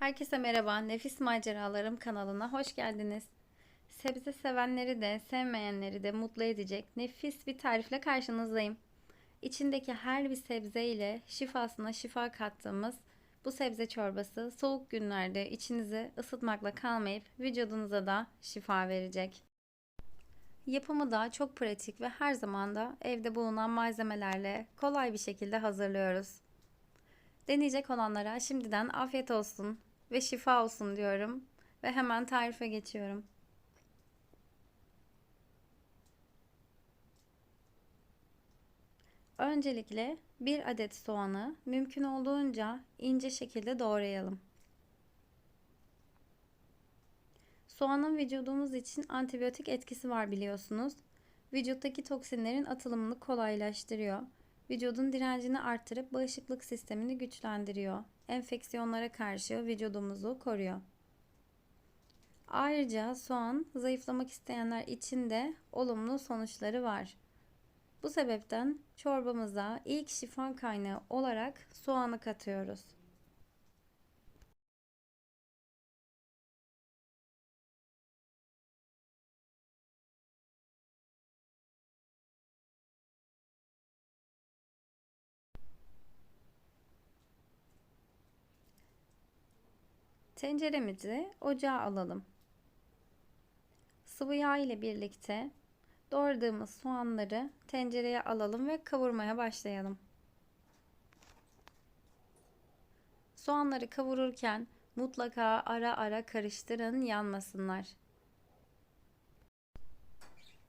Herkese merhaba, Nefis Maceralarım kanalına hoş geldiniz. Sebze sevenleri de sevmeyenleri de mutlu edecek nefis bir tarifle karşınızdayım. İçindeki her bir sebze ile şifasına şifa kattığımız bu sebze çorbası soğuk günlerde içinizi ısıtmakla kalmayıp vücudunuza da şifa verecek. Yapımı da çok pratik ve her zaman da evde bulunan malzemelerle kolay bir şekilde hazırlıyoruz. Deneyecek olanlara şimdiden afiyet olsun ve şifa olsun diyorum ve hemen tarife geçiyorum. Öncelikle bir adet soğanı mümkün olduğunca ince şekilde doğrayalım. Soğanın vücudumuz için antibiyotik etkisi var biliyorsunuz. Vücuttaki toksinlerin atılımını kolaylaştırıyor. Vücudun direncini arttırıp bağışıklık sistemini güçlendiriyor. Enfeksiyonlara karşı vücudumuzu koruyor. Ayrıca soğan zayıflamak isteyenler için de olumlu sonuçları var. Bu sebepten çorbamıza ilk şifa kaynağı olarak soğanı katıyoruz. Tenceremizi ocağa alalım. Sıvı yağ ile birlikte doğradığımız soğanları tencereye alalım ve kavurmaya başlayalım. Soğanları kavururken mutlaka ara ara karıştırın yanmasınlar.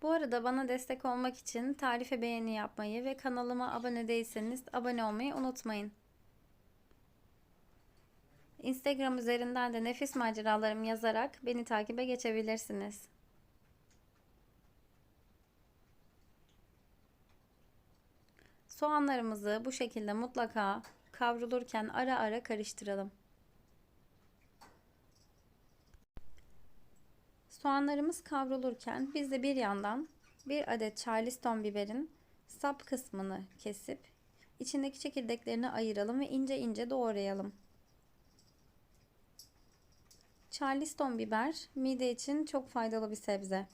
Bu arada bana destek olmak için tarife beğeni yapmayı ve kanalıma abone değilseniz abone olmayı unutmayın. Instagram üzerinden de nefis maceralarım yazarak beni takibe geçebilirsiniz. Soğanlarımızı bu şekilde mutlaka kavrulurken ara ara karıştıralım. Soğanlarımız kavrulurken biz de bir yandan bir adet charleston biberin sap kısmını kesip içindeki çekirdeklerini ayıralım ve ince ince doğrayalım. Charleston biber mide için çok faydalı bir sebze.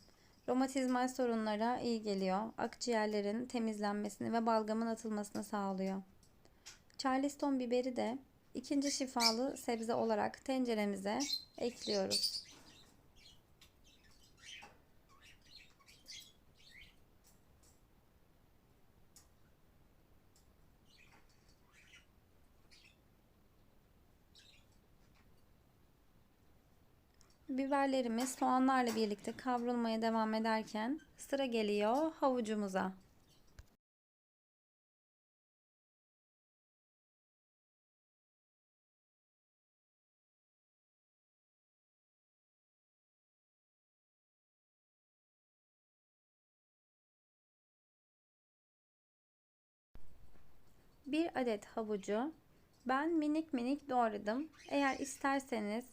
Romatizmal sorunlara iyi geliyor. Akciğerlerin temizlenmesini ve balgamın atılmasını sağlıyor. Charleston biberi de ikinci şifalı sebze olarak tenceremize ekliyoruz. Biberlerimiz soğanlarla birlikte kavrulmaya devam ederken sıra geliyor havucumuza. Bir adet havucu ben minik minik doğradım. Eğer isterseniz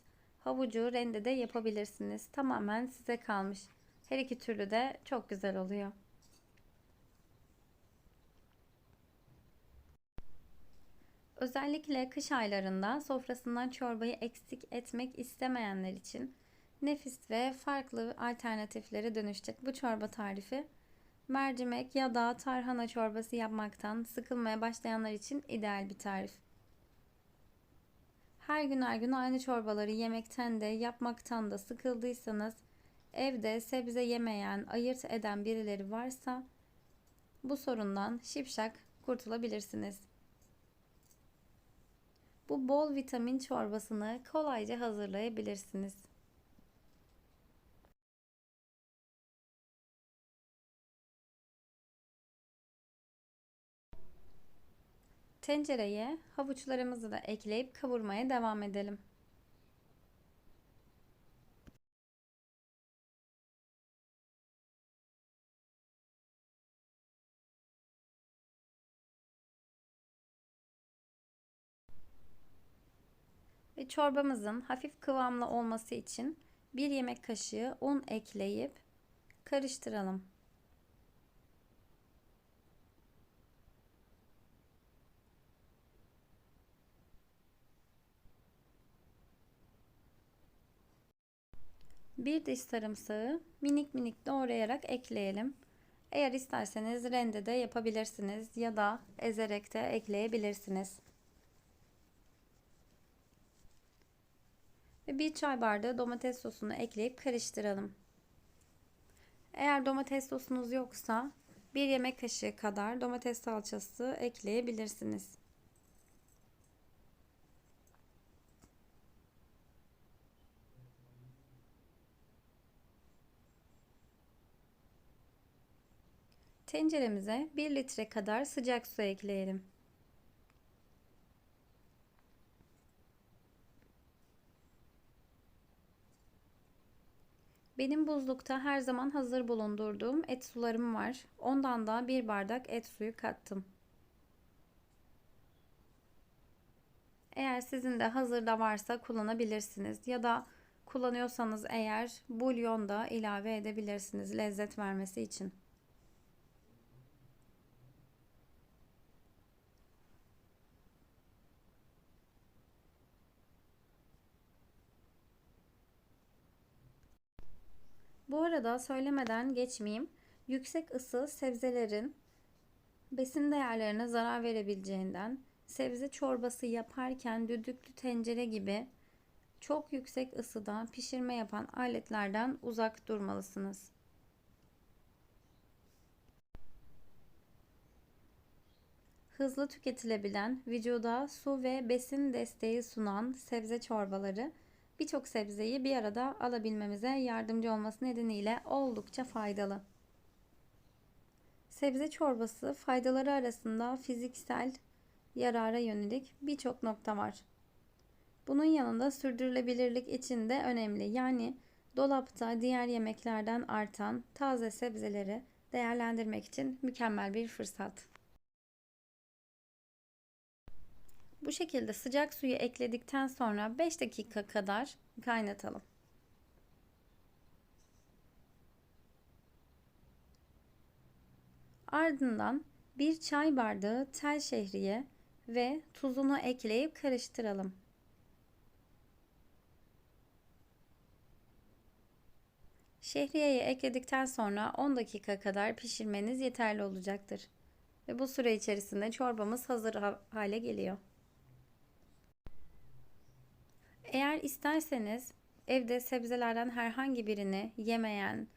Havucu rendede yapabilirsiniz. Tamamen size kalmış. Her iki türlü de çok güzel oluyor. Özellikle kış aylarında sofrasından çorbayı eksik etmek istemeyenler için nefis ve farklı alternatiflere dönüşecek bu çorba tarifi mercimek ya da tarhana çorbası yapmaktan sıkılmaya başlayanlar için ideal bir tarif. Her gün her gün aynı çorbaları yemekten de yapmaktan da sıkıldıysanız evde sebze yemeyen, ayırt eden birileri varsa bu sorundan şipşak kurtulabilirsiniz. Bu bol vitamin çorbasını kolayca hazırlayabilirsiniz. Tencereye havuçlarımızı da ekleyip kavurmaya devam edelim. Ve çorbamızın hafif kıvamlı olması için bir yemek kaşığı un ekleyip karıştıralım. Bir diş sarımsağı minik minik doğrayarak ekleyelim. Eğer isterseniz rendede yapabilirsiniz ya da ezerek de ekleyebilirsiniz. Ve bir çay bardağı domates sosunu ekleyip karıştıralım. Eğer domates sosunuz yoksa bir yemek kaşığı kadar domates salçası ekleyebilirsiniz. Tenceremize 1 litre kadar sıcak su ekleyelim. Benim buzlukta her zaman hazır bulundurduğum et sularım var. Ondan da bir bardak et suyu kattım. Eğer sizin de hazırda varsa kullanabilirsiniz ya da kullanıyorsanız eğer bulyon da ilave edebilirsiniz lezzet vermesi için. Bu arada söylemeden geçmeyeyim. Yüksek ısı sebzelerin besin değerlerine zarar verebileceğinden sebze çorbası yaparken düdüklü tencere gibi çok yüksek ısıda pişirme yapan aletlerden uzak durmalısınız. Hızlı tüketilebilen, vücuda su ve besin desteği sunan sebze çorbaları birçok sebzeyi bir arada alabilmemize yardımcı olması nedeniyle oldukça faydalı. Sebze çorbası faydaları arasında fiziksel yarara yönelik birçok nokta var. Bunun yanında sürdürülebilirlik için de önemli. Yani dolapta diğer yemeklerden artan taze sebzeleri değerlendirmek için mükemmel bir fırsat. Bu şekilde sıcak suyu ekledikten sonra 5 dakika kadar kaynatalım. Ardından bir çay bardağı tel şehriye ve tuzunu ekleyip karıştıralım. Şehriyeyi ekledikten sonra 10 dakika kadar pişirmeniz yeterli olacaktır. Ve bu süre içerisinde çorbamız hazır hale geliyor. Eğer isterseniz evde sebzelerden herhangi birini yemeyen,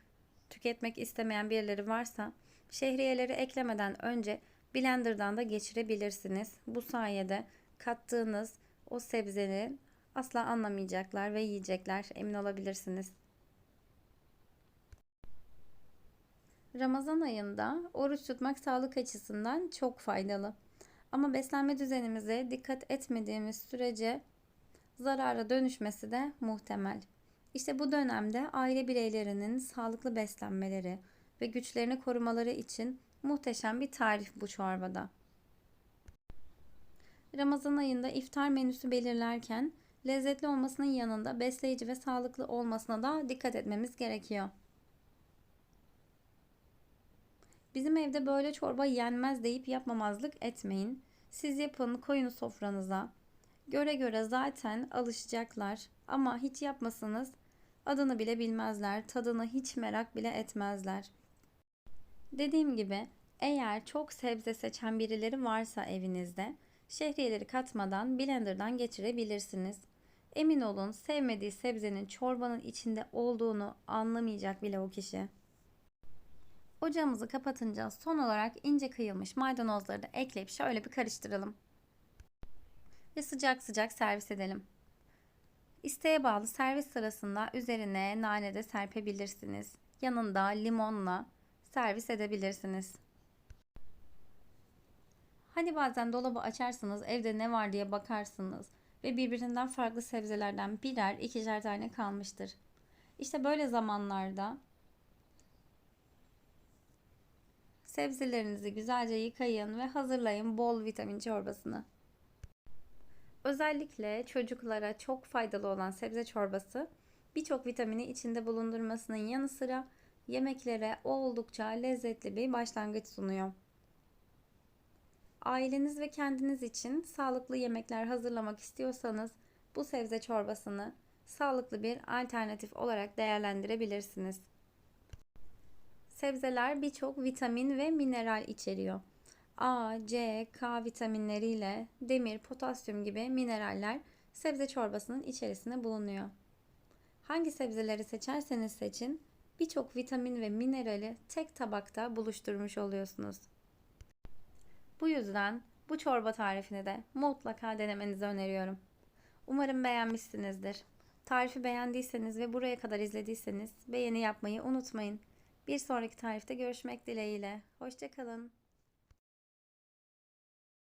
tüketmek istemeyen birileri varsa şehriyeleri eklemeden önce blenderdan da geçirebilirsiniz. Bu sayede kattığınız o sebzenin asla anlamayacaklar ve yiyecekler emin olabilirsiniz. Ramazan ayında oruç tutmak sağlık açısından çok faydalı. Ama beslenme düzenimize dikkat etmediğimiz sürece zarara dönüşmesi de muhtemel. İşte bu dönemde aile bireylerinin sağlıklı beslenmeleri ve güçlerini korumaları için muhteşem bir tarif bu çorbada. Ramazan ayında iftar menüsü belirlerken lezzetli olmasının yanında besleyici ve sağlıklı olmasına da dikkat etmemiz gerekiyor. Bizim evde böyle çorba yenmez deyip yapmamazlık etmeyin. Siz yapın koyun sofranıza. Göre göre zaten alışacaklar ama hiç yapmasanız adını bile bilmezler, tadını hiç merak bile etmezler. Dediğim gibi eğer çok sebze seçen birileri varsa evinizde şehriyeleri katmadan blenderdan geçirebilirsiniz. Emin olun sevmediği sebzenin çorbanın içinde olduğunu anlamayacak bile o kişi. Ocağımızı kapatınca son olarak ince kıyılmış maydanozları da ekleyip şöyle bir karıştıralım ve sıcak sıcak servis edelim. İsteğe bağlı servis sırasında üzerine nane de serpebilirsiniz. Yanında limonla servis edebilirsiniz. Hani bazen dolabı açarsınız, evde ne var diye bakarsınız ve birbirinden farklı sebzelerden birer, ikişer tane kalmıştır. İşte böyle zamanlarda sebzelerinizi güzelce yıkayın ve hazırlayın bol vitamin çorbasını. Özellikle çocuklara çok faydalı olan sebze çorbası birçok vitamini içinde bulundurmasının yanı sıra yemeklere oldukça lezzetli bir başlangıç sunuyor. Aileniz ve kendiniz için sağlıklı yemekler hazırlamak istiyorsanız bu sebze çorbasını sağlıklı bir alternatif olarak değerlendirebilirsiniz. Sebzeler birçok vitamin ve mineral içeriyor. A, C, K vitaminleriyle demir, potasyum gibi mineraller sebze çorbasının içerisinde bulunuyor. Hangi sebzeleri seçerseniz seçin, birçok vitamin ve minerali tek tabakta buluşturmuş oluyorsunuz. Bu yüzden bu çorba tarifini de mutlaka denemenizi öneriyorum. Umarım beğenmişsinizdir. Tarifi beğendiyseniz ve buraya kadar izlediyseniz beğeni yapmayı unutmayın. Bir sonraki tarifte görüşmek dileğiyle. Hoşçakalın.